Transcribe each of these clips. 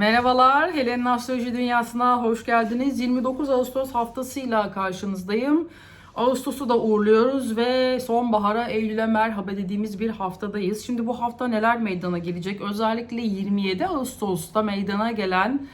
Merhabalar, Helen'in Astroloji Dünyası'na hoş geldiniz. 29 Ağustos haftasıyla karşınızdayım. Ağustos'u da uğurluyoruz ve sonbahara, Eylül'e merhaba dediğimiz bir haftadayız. Şimdi bu hafta neler meydana gelecek? Özellikle 27 Ağustos'ta meydana gelen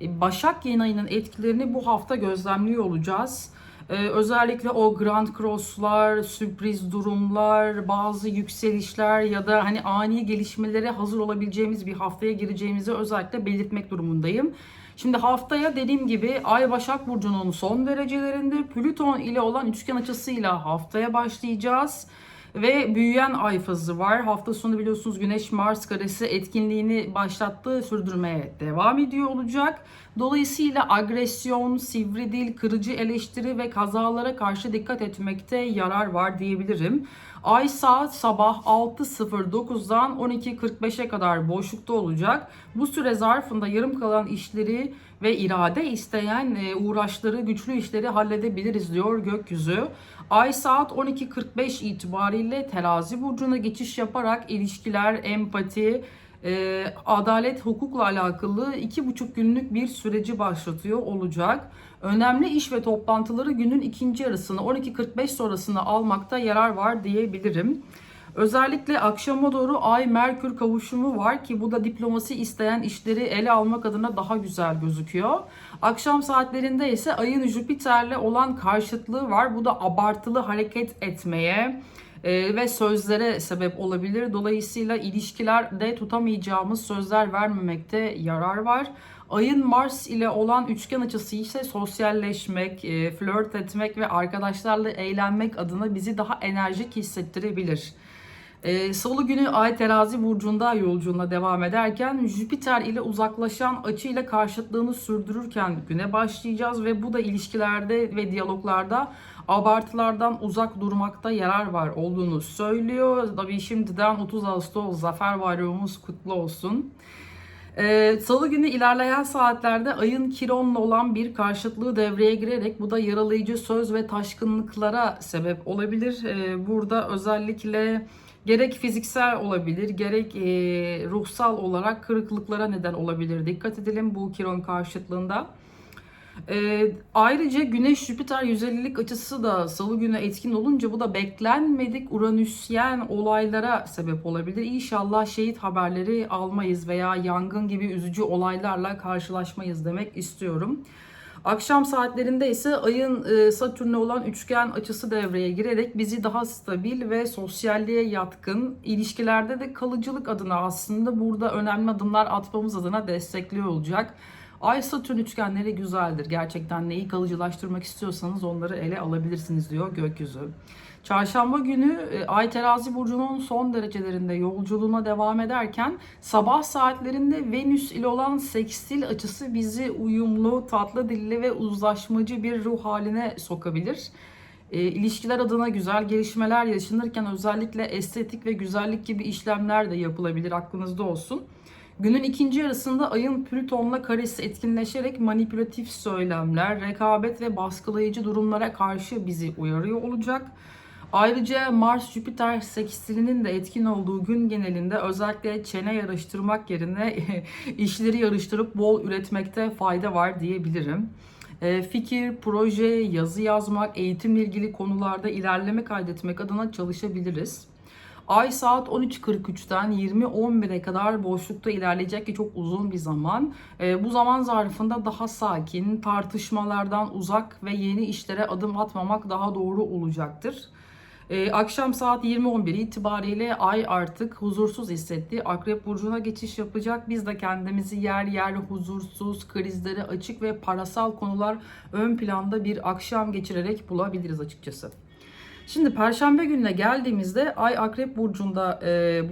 e, Başak yeni ayının etkilerini bu hafta gözlemliyor olacağız. Ee, özellikle o Grand Cross'lar, sürpriz durumlar, bazı yükselişler ya da hani ani gelişmelere hazır olabileceğimiz bir haftaya gireceğimizi özellikle belirtmek durumundayım. Şimdi haftaya dediğim gibi Ay Başak Burcu'nun son derecelerinde Plüton ile olan üçgen açısıyla haftaya başlayacağız. Ve büyüyen ay fazı var. Hafta sonu biliyorsunuz Güneş Mars karesi etkinliğini başlattı, sürdürmeye devam ediyor olacak. Dolayısıyla agresyon, sivri dil, kırıcı eleştiri ve kazalara karşı dikkat etmekte yarar var diyebilirim. Ay saat sabah 6.09'dan 12.45'e kadar boşlukta olacak. Bu süre zarfında yarım kalan işleri ve irade isteyen e, uğraşları, güçlü işleri halledebiliriz diyor gökyüzü. Ay saat 12.45 itibariyle terazi burcuna geçiş yaparak ilişkiler, empati, e, adalet, hukukla alakalı iki buçuk günlük bir süreci başlatıyor olacak. Önemli iş ve toplantıları günün ikinci yarısını 12.45 sonrasını almakta yarar var diyebilirim. Özellikle akşama doğru Ay Merkür kavuşumu var ki bu da diplomasi isteyen işleri ele almak adına daha güzel gözüküyor. Akşam saatlerinde ise Ay'ın Jüpiter'le olan karşıtlığı var. Bu da abartılı hareket etmeye, e, ve sözlere sebep olabilir. Dolayısıyla ilişkilerde tutamayacağımız sözler vermemekte yarar var. Ayın Mars ile olan üçgen açısı ise sosyalleşmek, e, flört etmek ve arkadaşlarla eğlenmek adına bizi daha enerjik hissettirebilir. Ee, Salı günü Ay terazi burcunda yolculuğuna devam ederken Jüpiter ile uzaklaşan açı ile karşıtlığını sürdürürken güne başlayacağız ve bu da ilişkilerde ve diyaloglarda abartılardan uzak durmakta yarar var olduğunu söylüyor. Tabii şimdiden 30 Ağustos Zafer Bayramımız kutlu olsun. Ee, Salı günü ilerleyen saatlerde ayın Kiron'la olan bir karşıtlığı devreye girerek bu da yaralayıcı söz ve taşkınlıklara sebep olabilir. Ee, burada özellikle gerek fiziksel olabilir gerek e, ruhsal olarak kırıklıklara neden olabilir. Dikkat edelim bu Kiron karşıtlığında. E, ayrıca Güneş Jüpiter 150'lik açısı da salı günü etkin olunca bu da beklenmedik Uranüsyen olaylara sebep olabilir. İnşallah şehit haberleri almayız veya yangın gibi üzücü olaylarla karşılaşmayız demek istiyorum. Akşam saatlerinde ise ayın e, Satürn'e olan üçgen açısı devreye girerek bizi daha stabil ve sosyalliğe yatkın, ilişkilerde de kalıcılık adına aslında burada önemli adımlar atmamız adına destekliyor olacak. Ay Satürn üçgenleri güzeldir. Gerçekten neyi kalıcılaştırmak istiyorsanız onları ele alabilirsiniz diyor gökyüzü. Çarşamba günü e, Ay Terazi burcunun son derecelerinde yolculuğuna devam ederken sabah saatlerinde Venüs ile olan sekstil açısı bizi uyumlu, tatlı dilli ve uzlaşmacı bir ruh haline sokabilir. E, ilişkiler adına güzel gelişmeler yaşanırken özellikle estetik ve güzellik gibi işlemler de yapılabilir aklınızda olsun. Günün ikinci yarısında ayın Plüton'la karesi etkinleşerek manipülatif söylemler, rekabet ve baskılayıcı durumlara karşı bizi uyarıyor olacak. Ayrıca Mars-Jüpiter sekstilinin de etkin olduğu gün genelinde özellikle çene yarıştırmak yerine işleri yarıştırıp bol üretmekte fayda var diyebilirim. E, fikir, proje, yazı yazmak, eğitimle ilgili konularda ilerleme kaydetmek adına çalışabiliriz. Ay saat 13.43'ten 20.11'e kadar boşlukta ilerleyecek ki çok uzun bir zaman. E, bu zaman zarfında daha sakin, tartışmalardan uzak ve yeni işlere adım atmamak daha doğru olacaktır. Ee, akşam saat 20.11 itibariyle ay artık huzursuz hissetti. Akrep burcuna geçiş yapacak. Biz de kendimizi yer yer huzursuz, krizlere açık ve parasal konular ön planda bir akşam geçirerek bulabiliriz açıkçası. Şimdi Perşembe gününe geldiğimizde Ay Akrep Burcu'nda e,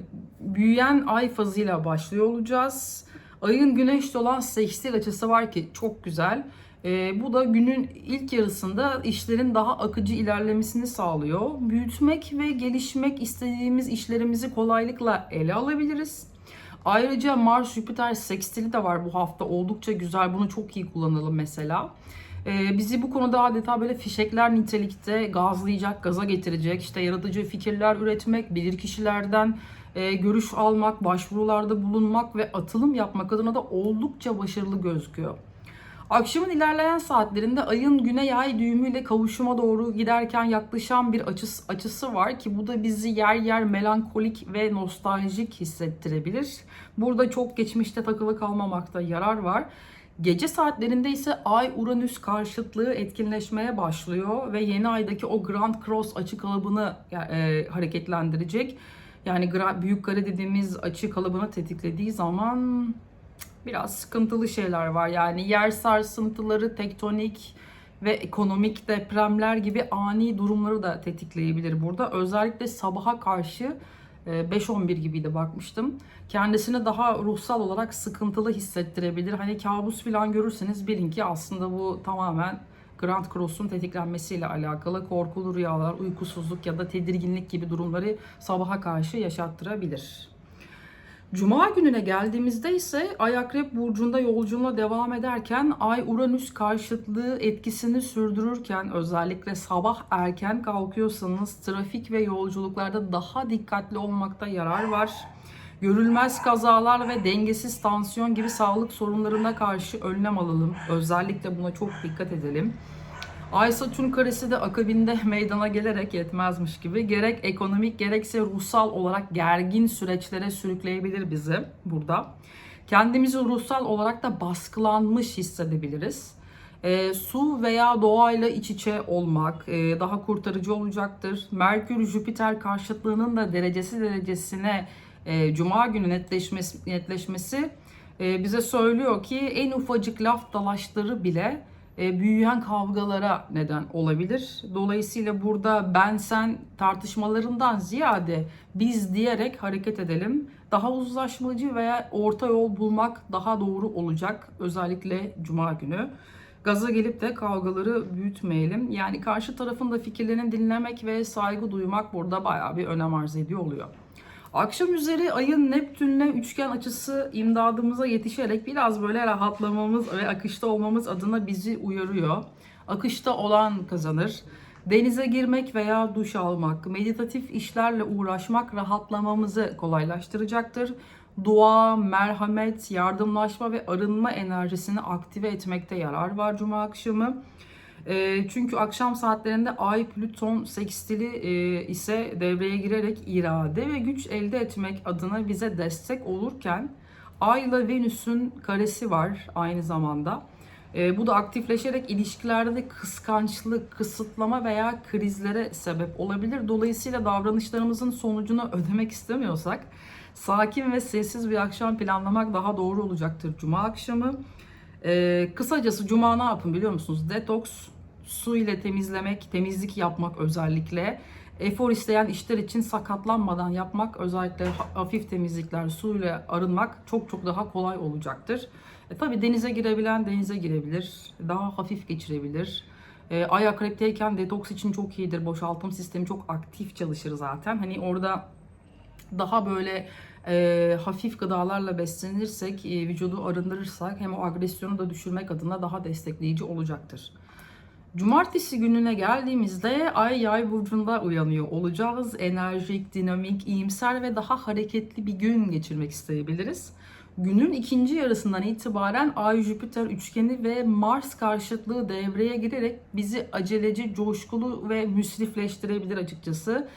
büyüyen ay fazıyla başlıyor olacağız. Ayın güneşle olan sekstil açısı var ki çok güzel. E, bu da günün ilk yarısında işlerin daha akıcı ilerlemesini sağlıyor. Büyütmek ve gelişmek istediğimiz işlerimizi kolaylıkla ele alabiliriz. Ayrıca Mars Jüpiter sekstili de var bu hafta. Oldukça güzel. Bunu çok iyi kullanalım mesela. Ee, bizi bu konuda adeta böyle fişekler nitelikte gazlayacak, gaza getirecek, işte yaratıcı fikirler üretmek, bilir kişilerden e, görüş almak, başvurularda bulunmak ve atılım yapmak adına da oldukça başarılı gözüküyor. Akşamın ilerleyen saatlerinde ayın güney ay düğümüyle kavuşuma doğru giderken yaklaşan bir açısı, açısı var ki bu da bizi yer yer melankolik ve nostaljik hissettirebilir. Burada çok geçmişte takılı kalmamakta yarar var. Gece saatlerinde ise Ay Uranüs karşıtlığı etkinleşmeye başlıyor ve yeni aydaki o Grand Cross açı kalıbını e, hareketlendirecek. Yani büyük kare dediğimiz açı kalıbını tetiklediği zaman biraz sıkıntılı şeyler var. Yani yer sarsıntıları, tektonik ve ekonomik depremler gibi ani durumları da tetikleyebilir burada. Özellikle sabaha karşı 5-11 gibiydi bakmıştım. Kendisini daha ruhsal olarak sıkıntılı hissettirebilir. Hani kabus falan görürseniz bilin ki aslında bu tamamen Grand Cross'un tetiklenmesiyle alakalı korkulu rüyalar, uykusuzluk ya da tedirginlik gibi durumları sabaha karşı yaşattırabilir. Cuma gününe geldiğimizde ise Ay Akrep Burcu'nda yolculuğuna devam ederken Ay Uranüs karşıtlığı etkisini sürdürürken özellikle sabah erken kalkıyorsanız trafik ve yolculuklarda daha dikkatli olmakta yarar var. Görülmez kazalar ve dengesiz tansiyon gibi sağlık sorunlarına karşı önlem alalım. Özellikle buna çok dikkat edelim. Ay Satürn karesi de akabinde meydana gelerek yetmezmiş gibi gerek ekonomik gerekse ruhsal olarak gergin süreçlere sürükleyebilir bizi burada. Kendimizi ruhsal olarak da baskılanmış hissedebiliriz. E, su veya doğayla iç içe olmak e, daha kurtarıcı olacaktır. Merkür-Jüpiter karşıtlığının da derecesi derecesine e, Cuma günü netleşmesi, netleşmesi e, bize söylüyor ki en ufacık laf dalaşları bile e, büyüyen kavgalara neden olabilir. Dolayısıyla burada ben sen tartışmalarından ziyade biz diyerek hareket edelim. Daha uzlaşmacı veya orta yol bulmak daha doğru olacak özellikle cuma günü. Gaza gelip de kavgaları büyütmeyelim. Yani karşı tarafın da fikirlerini dinlemek ve saygı duymak burada bayağı bir önem arz ediyor oluyor. Akşam üzeri ayın Neptün'le üçgen açısı imdadımıza yetişerek biraz böyle rahatlamamız ve akışta olmamız adına bizi uyarıyor. Akışta olan kazanır. Denize girmek veya duş almak, meditatif işlerle uğraşmak rahatlamamızı kolaylaştıracaktır. Dua, merhamet, yardımlaşma ve arınma enerjisini aktive etmekte yarar var cuma akşamı. E, çünkü akşam saatlerinde Ay Plüton sekstili e, ise devreye girerek irade ve güç elde etmek adına bize destek olurken Ay ile Venüs'ün karesi var aynı zamanda. E, bu da aktifleşerek ilişkilerde de kıskançlık, kısıtlama veya krizlere sebep olabilir. Dolayısıyla davranışlarımızın sonucunu ödemek istemiyorsak sakin ve sessiz bir akşam planlamak daha doğru olacaktır Cuma akşamı. Ee, kısacası cuma ne yapın biliyor musunuz? Detoks, su ile temizlemek, temizlik yapmak özellikle. Efor isteyen işler için sakatlanmadan yapmak, özellikle hafif temizlikler, su ile arınmak çok çok daha kolay olacaktır. E, tabii denize girebilen denize girebilir, daha hafif geçirebilir. E, ay akrepteyken detoks için çok iyidir. Boşaltım sistemi çok aktif çalışır zaten. Hani orada daha böyle e, hafif gıdalarla beslenirsek, e, vücudu arındırırsak hem o agresyonu da düşürmek adına daha destekleyici olacaktır. Cumartesi gününe geldiğimizde Ay Yay burcunda uyanıyor olacağız. Enerjik, dinamik, iyimser ve daha hareketli bir gün geçirmek isteyebiliriz. Günün ikinci yarısından itibaren Ay Jüpiter üçgeni ve Mars karşıtlığı devreye girerek bizi aceleci, coşkulu ve müsrifleştirebilir açıkçası.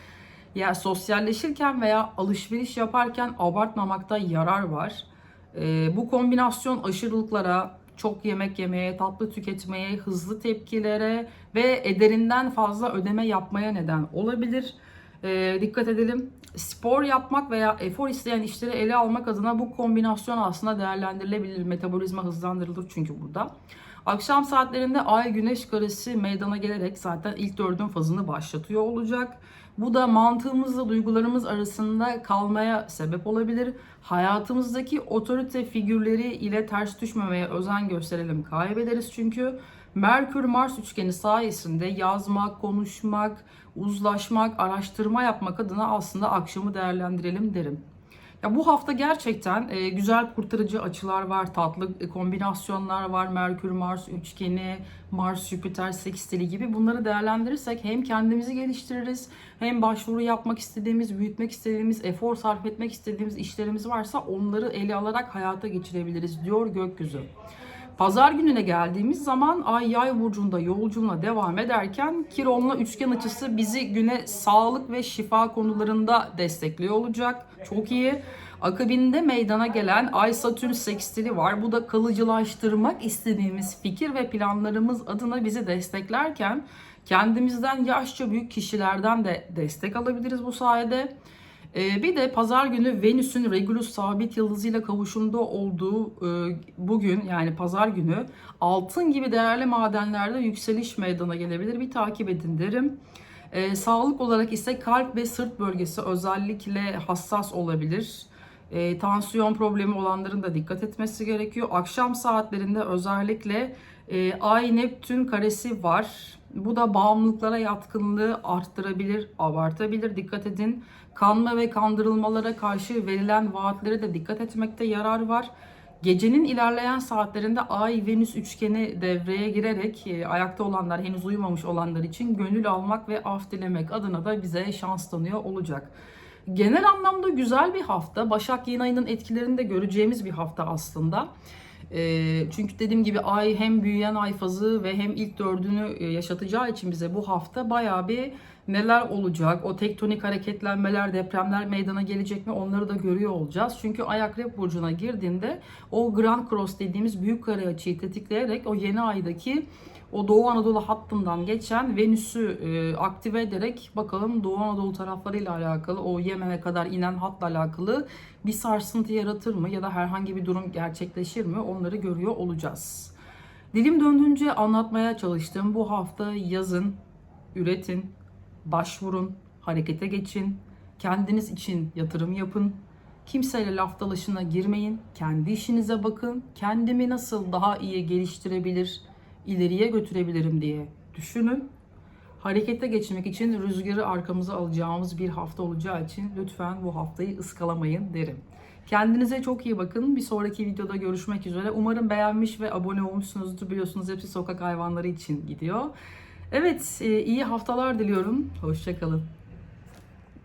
Yani sosyalleşirken veya alışveriş yaparken abartmamakta yarar var. Ee, bu kombinasyon aşırılıklara, çok yemek yemeye, tatlı tüketmeye, hızlı tepkilere ve ederinden fazla ödeme yapmaya neden olabilir. Ee, dikkat edelim. Spor yapmak veya efor isteyen işleri ele almak adına bu kombinasyon aslında değerlendirilebilir. Metabolizma hızlandırılır çünkü burada. Akşam saatlerinde Ay Güneş karesi meydana gelerek zaten ilk dördün fazını başlatıyor olacak. Bu da mantığımızla duygularımız arasında kalmaya sebep olabilir. Hayatımızdaki otorite figürleri ile ters düşmemeye özen gösterelim. Kaybederiz çünkü. Merkür-Mars üçgeni sayesinde yazmak, konuşmak, uzlaşmak, araştırma yapmak adına aslında akşamı değerlendirelim derim. Ya bu hafta gerçekten e, güzel kurtarıcı açılar var, tatlı e, kombinasyonlar var. Merkür Mars üçgeni, Mars Jüpiter sekstili gibi bunları değerlendirirsek hem kendimizi geliştiririz, hem başvuru yapmak istediğimiz, büyütmek istediğimiz, efor sarf etmek istediğimiz işlerimiz varsa onları ele alarak hayata geçirebiliriz diyor gökyüzü. Pazar gününe geldiğimiz zaman Ay Yay burcunda yolculuğuna devam ederken Kiron'la üçgen açısı bizi güne sağlık ve şifa konularında destekliyor olacak. Çok iyi. Akabinde meydana gelen Ay Satürn sekstili var. Bu da kalıcılaştırmak istediğimiz fikir ve planlarımız adına bizi desteklerken kendimizden yaşça büyük kişilerden de destek alabiliriz bu sayede. Ee, bir de pazar günü Venüs'ün Regulus sabit yıldızıyla kavuşumda olduğu e, bugün yani pazar günü altın gibi değerli madenlerde yükseliş meydana gelebilir. Bir takip edin derim. Ee, sağlık olarak ise kalp ve sırt bölgesi özellikle hassas olabilir. E, tansiyon problemi olanların da dikkat etmesi gerekiyor. Akşam saatlerinde özellikle e, Ay Neptün karesi var. Bu da bağımlılıklara yatkınlığı arttırabilir, abartabilir. Dikkat edin. Kanma ve kandırılmalara karşı verilen vaatlere de dikkat etmekte yarar var. Gecenin ilerleyen saatlerinde Ay-Venüs üçgeni devreye girerek e, ayakta olanlar, henüz uyumamış olanlar için gönül almak ve af dilemek adına da bize şans tanıyor olacak. Genel anlamda güzel bir hafta. Başak yeni ayının etkilerini de göreceğimiz bir hafta aslında. E, çünkü dediğim gibi ay hem büyüyen ay fazı ve hem ilk dördünü e, yaşatacağı için bize bu hafta bayağı bir neler olacak, o tektonik hareketlenmeler, depremler meydana gelecek mi onları da görüyor olacağız. Çünkü ay akrep burcuna girdiğinde o Grand Cross dediğimiz büyük kare açıyı tetikleyerek o yeni aydaki o Doğu Anadolu hattından geçen Venüs'ü e, aktive ederek bakalım Doğu Anadolu taraflarıyla alakalı o Yemen'e kadar inen hatla alakalı bir sarsıntı yaratır mı ya da herhangi bir durum gerçekleşir mi? Onları görüyor olacağız. Dilim döndüğünce anlatmaya çalıştığım bu hafta yazın, üretin, başvurun, harekete geçin, kendiniz için yatırım yapın, kimseyle laf dalaşına girmeyin, kendi işinize bakın, kendimi nasıl daha iyi geliştirebilir, ileriye götürebilirim diye düşünün. Harekete geçmek için rüzgarı arkamıza alacağımız bir hafta olacağı için lütfen bu haftayı ıskalamayın derim. Kendinize çok iyi bakın. Bir sonraki videoda görüşmek üzere. Umarım beğenmiş ve abone olmuşsunuzdur. Biliyorsunuz hepsi sokak hayvanları için gidiyor. Evet, e, iyi haftalar diliyorum. Hoşçakalın.